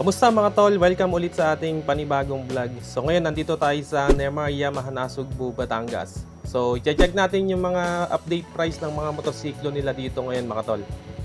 Kamusta mga tol? Welcome ulit sa ating panibagong vlog. So ngayon nandito tayo sa Nemar Yamaha Nasugbu, Batangas. So i-check natin yung mga update price ng mga motosiklo nila dito ngayon mga tol.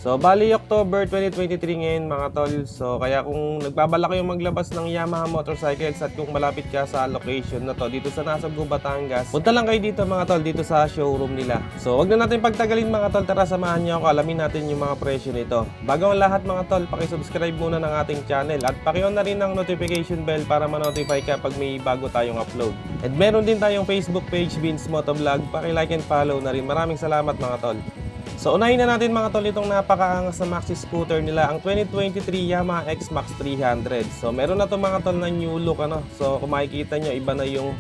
So bali October 2023 ngayon mga tol. So kaya kung nagbabalak kayong maglabas ng Yamaha motorcycles at kung malapit ka sa location na to dito sa Nasugbu, Batangas, punta lang kayo dito mga tol dito sa showroom nila. So wag na natin pagtagalin mga tol, tara samahan niyo ako alamin natin yung mga presyo nito. Bago ang lahat mga tol, paki-subscribe muna ng ating channel at paki-on na rin ang notification bell para ma-notify ka pag may bago tayong upload. And meron din tayong Facebook page Vince Motovlog, paki-like and follow na rin. Maraming salamat mga tol. So unahin na natin mga tol itong napakaangas na maxi scooter nila, ang 2023 Yamaha X Max 300. So meron na to mga tol na new look ano. So kung makikita nyo, iba na yung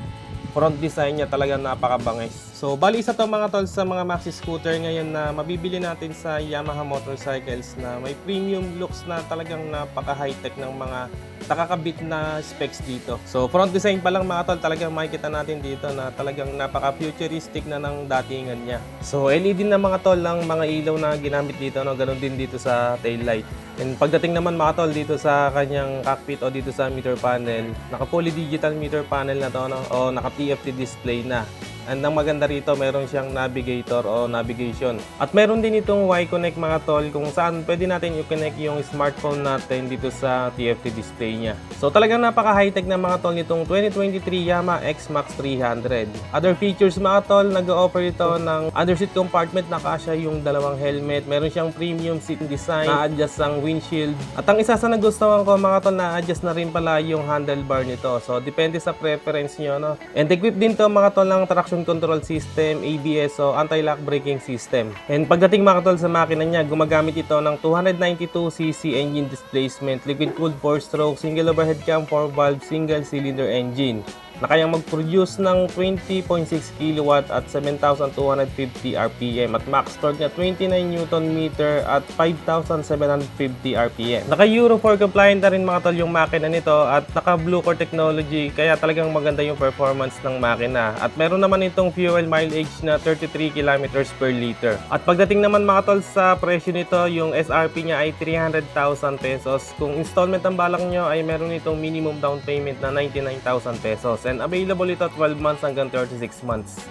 front design niya talagang napakabangis. So bali isa to mga tol sa mga maxi scooter ngayon na mabibili natin sa Yamaha motorcycles na may premium looks na talagang napaka high-tech ng mga nakakabit na specs dito. So front design pa lang mga tol, talagang makikita natin dito na talagang napaka-futuristic na ng datingan niya. So LED na mga tol ang mga ilaw na ginamit dito, no? ganun din dito sa tail light. And pagdating naman mga tol dito sa kanyang cockpit o dito sa meter panel, naka fully digital meter panel na to no? o naka TFT display na. And ang maganda rito, meron siyang navigator o navigation. At meron din itong Y-Connect mga tol kung saan pwede natin i-connect yung smartphone natin dito sa TFT display niya. So talagang napaka high-tech na mga tol nitong 2023 Yamaha X Max 300. Other features mga tol, nag-offer ito ng underseat compartment na kasya yung dalawang helmet. Meron siyang premium seat design, na-adjust ang windshield. At ang isa sa nagustuhan ko mga tol, na-adjust na rin pala yung handlebar nito. So depende sa preference nyo. No? And equipped din to mga tol ng traction control system, ABS o anti-lock braking system. And pagdating mga tol sa makina niya, gumagamit ito ng 292cc engine displacement, liquid cooled 4-stroke, single overhead cam 4-valve, single cylinder engine na kayang mag-produce ng 20.6 kW at 7,250 RPM at max torque niya 29 Nm at 5,750 RPM. Naka Euro 4 compliant na rin mga tol yung makina nito at naka Blue Core technology kaya talagang maganda yung performance ng makina. At meron naman itong fuel mileage na 33 km per liter. At pagdating naman mga tol sa presyo nito, yung SRP niya ay 300,000 pesos. Kung installment ang balak nyo ay meron itong minimum down payment na 99,000 pesos. And available ito 12 months hanggang 36 months.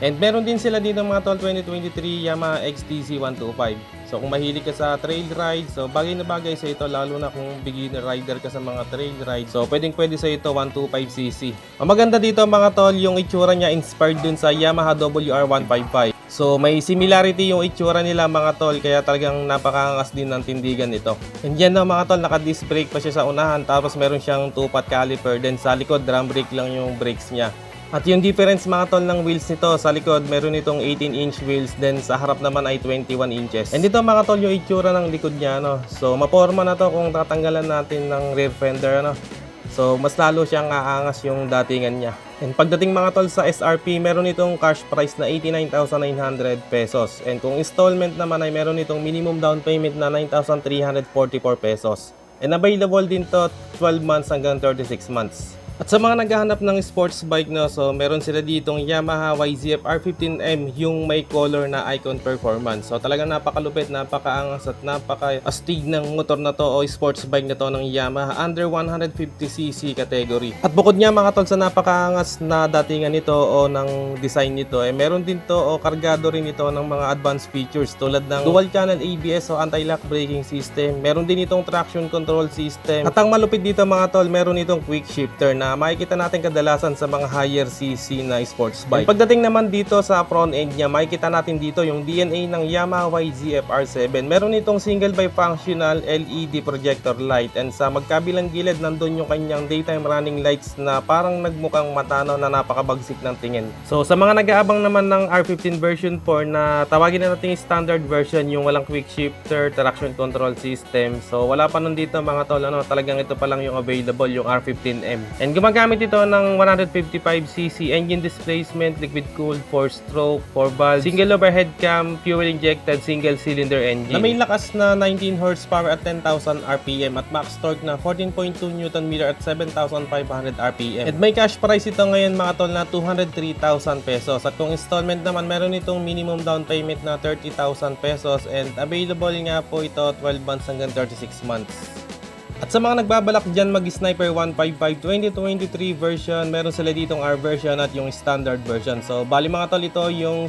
And meron din sila dito mga tol 2023 Yamaha XTC 125. So kung mahilig ka sa trail ride, so bagay na bagay sa ito lalo na kung beginner rider ka sa mga trail ride. So pwedeng pwede sa ito 125cc. Ang maganda dito mga tol, yung itsura niya inspired dun sa Yamaha WR155. So may similarity yung itsura nila mga tol kaya talagang napakangas din ng tindigan nito. And yan na mga tol, naka-disc brake pa siya sa unahan tapos meron siyang 2-pot caliper. Then sa likod, drum brake lang yung brakes niya. At yung difference mga tol ng wheels nito, sa likod meron itong 18-inch wheels, then sa harap naman ay 21 inches. And dito mga tol yung itsura ng likod niya, no? So maporma na to kung tatanggalan natin ng rear fender, ano? So mas lalo siyang aangas yung datingan niya. And pagdating mga tol sa SRP, meron itong cash price na 89,900 pesos. And kung installment naman ay meron itong minimum down payment na 9,344 pesos. And available din to 12 months hanggang 36 months. At sa mga naghahanap ng sports bike no, so meron sila ditong Yamaha YZF R15M yung may color na icon performance. So talagang napakalupit, napakaangas at napaka-astig ng motor na to o sports bike na to ng Yamaha under 150cc category. At bukod niya mga tol sa napakaangas na datingan nito o ng design nito, eh meron din to o kargado rin ito ng mga advanced features tulad ng dual channel ABS o anti-lock braking system. Meron din itong traction control system. At ang malupit dito mga tol, meron itong quick shifter na makikita natin kadalasan sa mga higher CC na sports bike. Pagdating naman dito sa front end niya, makikita natin dito yung DNA ng Yamaha YZF R7. Meron itong single bifunctional LED projector light and sa magkabilang gilid nandun yung kanyang daytime running lights na parang nagmukhang matano na napakabagsik ng tingin. So sa mga nag-aabang naman ng R15 version 4 na tawagin na natin standard version yung walang quick shifter, traction control system. So wala pa nun dito mga tol, ano, talagang ito pa lang yung available yung R15M. And gumagamit ito ng 155cc engine displacement, liquid cooled, 4-stroke, 4-valve, single overhead cam, fuel injected, single cylinder engine. Na may lakas na 19 horsepower at 10,000 RPM at max torque na 14.2 Nm at 7,500 RPM. At may cash price ito ngayon mga tol na 203,000 pesos. At kung installment naman, meron itong minimum down payment na 30,000 pesos and available nga po ito 12 months hanggang 36 months. At sa mga nagbabalak dyan mag-Sniper 155 2023 version, meron sila ditong R version at yung standard version. So, bali mga tol, ito yung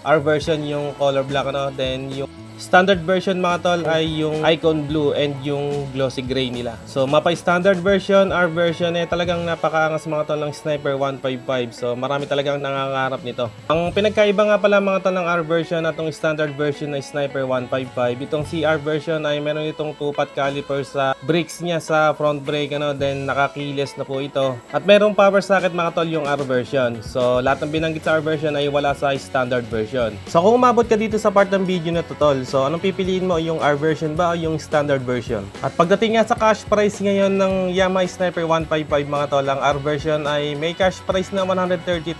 R version, yung color black, ano, then yung Standard version mga tol ay yung icon blue and yung glossy gray nila. So mapa standard version, R version eh talagang napakaangas mga tol ng Sniper 155. So marami talagang nangangarap nito. Ang pinagkaiba nga pala mga tol ng R version at yung standard version ng Sniper 155, itong CR version ay meron itong tupat caliper sa brakes niya sa front brake ano, then nakakiles na po ito. At merong power socket mga tol yung R version. So lahat ng binanggit sa R version ay wala sa standard version. So kung umabot ka dito sa part ng video na to tol, So, anong pipiliin mo? Yung R version ba o yung standard version? At pagdating nga sa cash price ngayon ng Yamaha Sniper 155 mga tol, ang R version ay may cash price na 130,400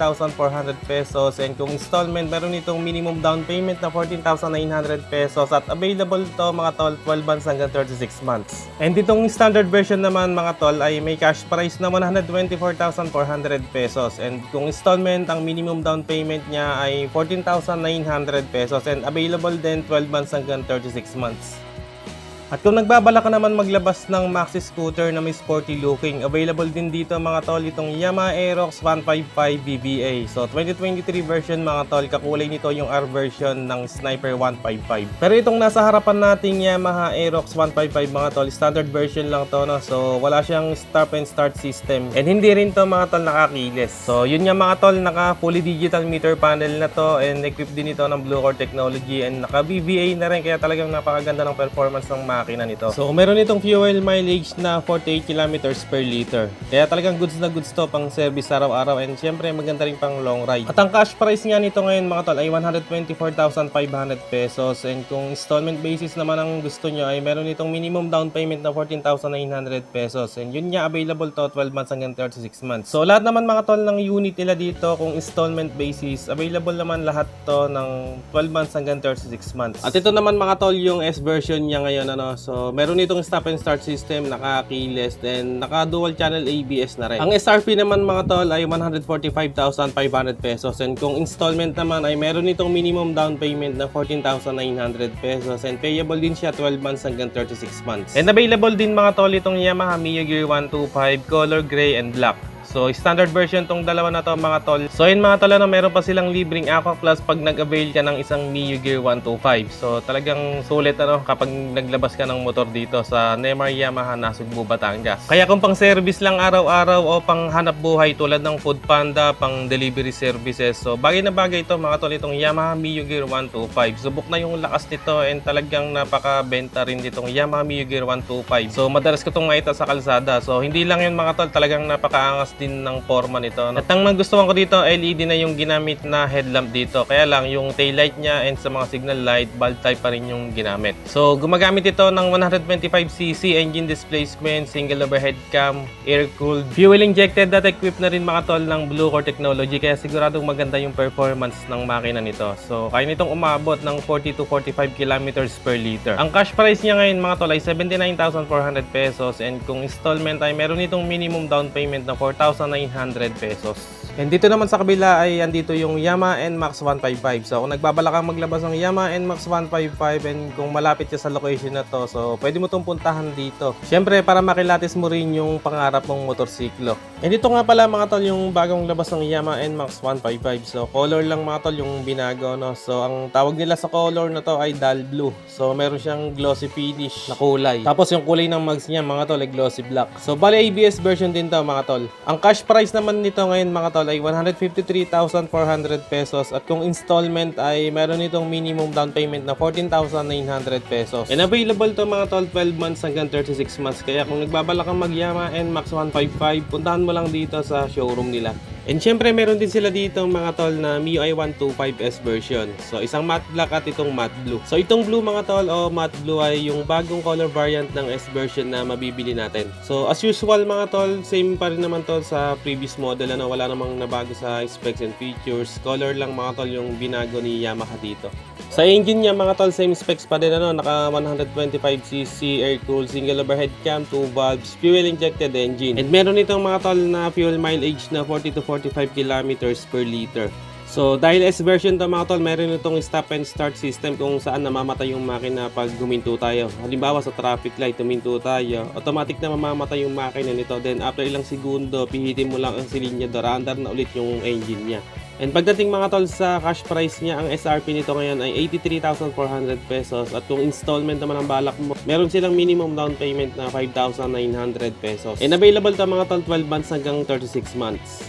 pesos and kung installment, meron itong minimum down payment na 14,900 pesos at available to mga tol 12 months hanggang 36 months. And itong standard version naman mga tol ay may cash price na 124,400 pesos and kung installment, ang minimum down payment niya ay 14,900 pesos and available din 12 months months hanggang 36 months. At kung nagbabalak ka naman maglabas ng maxi scooter na may sporty looking, available din dito mga tol itong Yamaha Aerox 155 BBA. So 2023 version mga tol, kakulay nito yung R version ng Sniper 155. Pero itong nasa harapan nating Yamaha Aerox 155 mga tol, standard version lang to no. So wala siyang stop and start system. And hindi rin to mga tol nakakiles. So yun nga mga tol, naka fully digital meter panel na to and equipped din ito ng Blue Core technology and naka BBA na rin kaya talagang napakaganda ng performance ng makina nito. So, meron itong fuel mileage na 48 kilometers per liter. Kaya talagang goods na goods to pang service araw-araw and syempre maganda rin pang long ride. At ang cash price nga nito ngayon mga tol ay 124,500 pesos and kung installment basis naman ang gusto nyo ay meron itong minimum down payment na 14,900 pesos and yun nga available to 12 months hanggang 36 months. So, lahat naman mga tol ng unit nila dito kung installment basis, available naman lahat to ng 12 months hanggang 36 months. At ito naman mga tol yung S version niya ngayon ano, So, meron itong stop and start system, naka-keyless, then naka-dual channel ABS na rin. Ang SRP naman mga tol ay 145,500 pesos and kung installment naman ay meron itong minimum down payment na 14,900 pesos and payable din siya 12 months hanggang 36 months. And available din mga tol itong Yamaha Mio Gear 125 color gray and black. So, standard version tong dalawa na to mga tol. So, yun mga tol, ano, meron pa silang libreng Aqua Plus pag nag-avail ka ng isang Mio Gear 125. So, talagang sulit ano, kapag naglabas ka ng motor dito sa Neymar Yamaha Nasugbu, Batangas. Kaya kung pang service lang araw-araw o pang hanap buhay tulad ng Food Panda, pang delivery services. So, bagay na bagay ito mga tol, itong Yamaha Mio Gear 125. Subok na yung lakas nito and talagang napakabenta rin ditong Yamaha Mio Gear 125. So, madalas ko itong makita sa kalsada. So, hindi lang yun mga tol, talagang napakaangas din ng forma nito. At ang nagustuhan ko dito, LED na yung ginamit na headlamp dito. Kaya lang, yung taillight niya and sa mga signal light, bulb type pa rin yung ginamit. So, gumagamit ito ng 125cc engine displacement, single overhead cam, air-cooled, fuel injected at equipped na rin mga tol ng Blue Core technology. Kaya siguradong maganda yung performance ng makina nito. So, kaya nitong umabot ng 40 to 45 kilometers per liter. Ang cash price niya ngayon mga tol ay 79,400 pesos and kung installment ay meron itong minimum down payment na 4,000 1,900 pesos. And dito naman sa kabila ay andito yung Yamaha NMAX 155. So kung nagbabalak kang maglabas ng Yamaha NMAX 155 and kung malapit ka sa location na to, so pwede mo itong puntahan dito. Siyempre para makilatis mo rin yung pangarap mong motorsiklo. And dito nga pala mga tol yung bagong labas ng Yamaha NMAX 155. So color lang mga tol yung binago. No? So ang tawag nila sa color na to ay dull blue. So meron siyang glossy finish na kulay. Tapos yung kulay ng mags niya mga tol ay glossy black. So bali ABS version din to mga tol. Ang cash price naman nito ngayon mga tol ay 153,400 pesos at kung installment ay meron itong minimum down payment na 14,900 pesos. And available to mga tol 12 months hanggang 36 months kaya kung nagbabalak kang magyama and max 155 puntahan mo lang dito sa showroom nila. And syempre meron din sila dito mga tol na MIUI 125S version. So isang matte black at itong matte blue. So itong blue mga tol o matte blue ay yung bagong color variant ng S version na mabibili natin. So as usual mga tol, same pa rin naman to sa previous model ano, wala namang nabago sa specs and features. Color lang mga tol yung binago ni Yamaha dito. Sa engine niya mga tol, same specs pa din ano, naka 125cc air-cooled single overhead cam, 2 valves, fuel injected engine. And meron itong mga tol na fuel mileage na 40 to 45 kilometers per liter. So, dahil S version to mga tol, meron itong stop and start system kung saan namamatay yung makina pag huminto tayo. Halimbawa sa traffic light, huminto tayo, automatic na mamamatay yung makina nito. Then after ilang segundo, pihitin mo lang ang silinyador, andar na ulit yung engine niya. And pagdating mga tol sa cash price niya, ang SRP nito ngayon ay 83,400 pesos. At kung installment naman ang balak mo, meron silang minimum down payment na 5,900 pesos. And available to mga tol 12 months hanggang 36 months.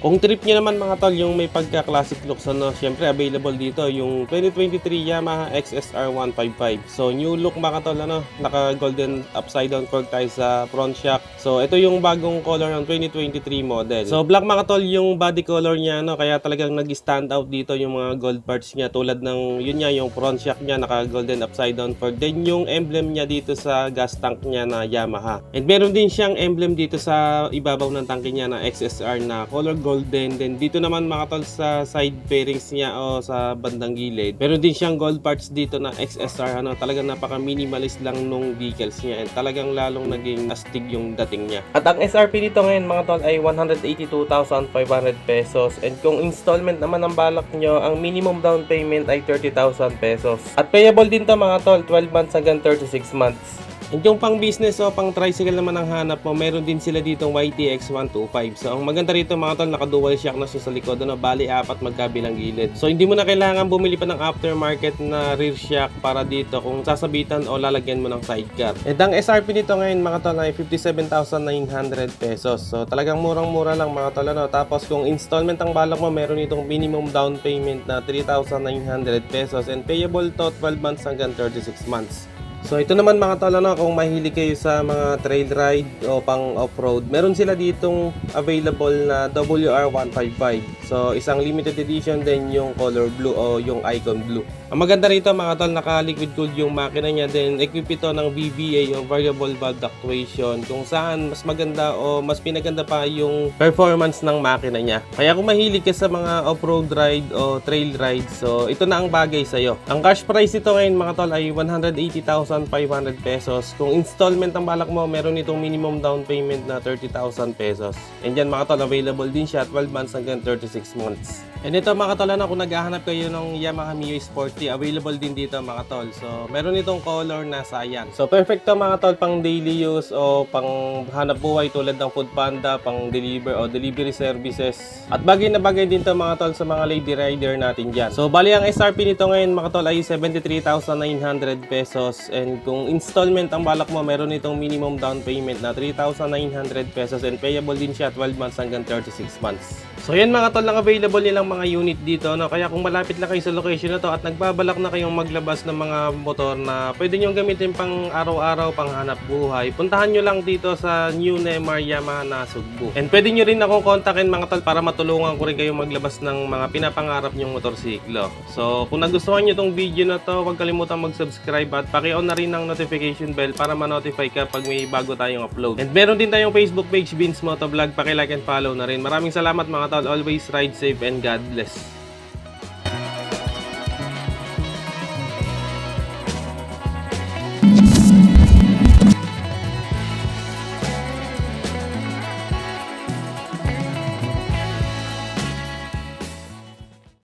Kung trip niya naman mga tol, yung may pagka-classic looks, ano, syempre available dito yung 2023 Yamaha XSR 155. So, new look mga tol, ano, naka-golden upside down cork tayo sa front shock. So, ito yung bagong color ng 2023 model. So, black mga tol yung body color niya, no, kaya talagang nag-stand out dito yung mga gold parts niya tulad ng, yun nga, yung front shock niya, naka-golden upside down cork. Then, yung emblem niya dito sa gas tank niya na Yamaha. And meron din siyang emblem dito sa ibabaw ng tangke niya na XSR na color golden. Then dito naman mga tol sa side fairings niya o sa bandang gilid. Meron din siyang gold parts dito na XSR. Ano, talagang napaka minimalist lang nung decals niya. And talagang lalong naging astig yung dating niya. At ang SRP dito ngayon mga tol ay 182,500 pesos. And kung installment naman ang balak nyo, ang minimum down payment ay 30,000 pesos. At payable din to mga tol, 12 months hanggang 36 months. And yung pang business o pang tricycle naman ang hanap mo, meron din sila dito YTX 125. So ang maganda rito mga tol, naka-dual shock na siya sa likod, ano, bali apat magkabilang gilid. So hindi mo na kailangan bumili pa ng aftermarket na rear shock para dito kung sasabitan o lalagyan mo ng sidecar. And ang SRP nito ngayon mga tol ay 57,900 pesos. So talagang murang-mura lang mga tol. Ano? Tapos kung installment ang balak mo, meron itong minimum down payment na 3,900 pesos and payable to 12 months hanggang 36 months. So ito naman mga tol, ano, kung mahilig kayo sa mga trail ride o pang off-road, meron sila ditong available na WR155. So isang limited edition din yung color blue o yung icon blue. Ang maganda rito mga tol, naka-liquid cooled yung makina niya then equip ito ng VVA yung variable valve actuation kung saan mas maganda o mas pinaganda pa yung performance ng makina niya. Kaya kung mahilig ka sa mga off-road ride o trail ride, so ito na ang bagay sa'yo. Ang cash price ito ngayon mga tol ay 180,500 pesos. Kung installment ang balak mo, meron itong minimum down payment na 30,000 pesos. And yan mga tol, available din siya 12 months hanggang 36 months. And ito mga tol, ano, kung naghahanap kayo ng Yamaha Mio Sporty, available din dito mga tol. So, meron itong color na cyan. So, perfect to mga tol pang daily use o pang hanap buhay tulad ng Food Panda, pang deliver o delivery services. At bagay na bagay din to mga tol sa mga lady rider natin dyan. So, bali ang SRP nito ngayon mga tol ay 73,900 pesos. And kung installment ang balak mo, meron itong minimum down payment na 3,900 pesos and payable din siya 12 months hanggang 36 months. So yan mga tol, lang available nilang mga unit dito. No? Kaya kung malapit lang kayo sa location na to at nagbabalak na kayong maglabas ng mga motor na pwede nyo gamitin pang araw-araw, pang hanap buhay, puntahan nyo lang dito sa New Neymar Yamaha na Sugbu. And pwede nyo rin akong kontakin mga tol para matulungan ko rin kayong maglabas ng mga pinapangarap nyong motorsiklo. So kung nagustuhan nyo tong video na to, huwag kalimutang mag-subscribe at paki-on na rin ang notification bell para ma-notify ka pag may bago tayong upload. And meron din tayong Facebook page, Vince Motovlog, paki-like and follow na rin. Maraming salamat mga tol. Always ride safe and God bless.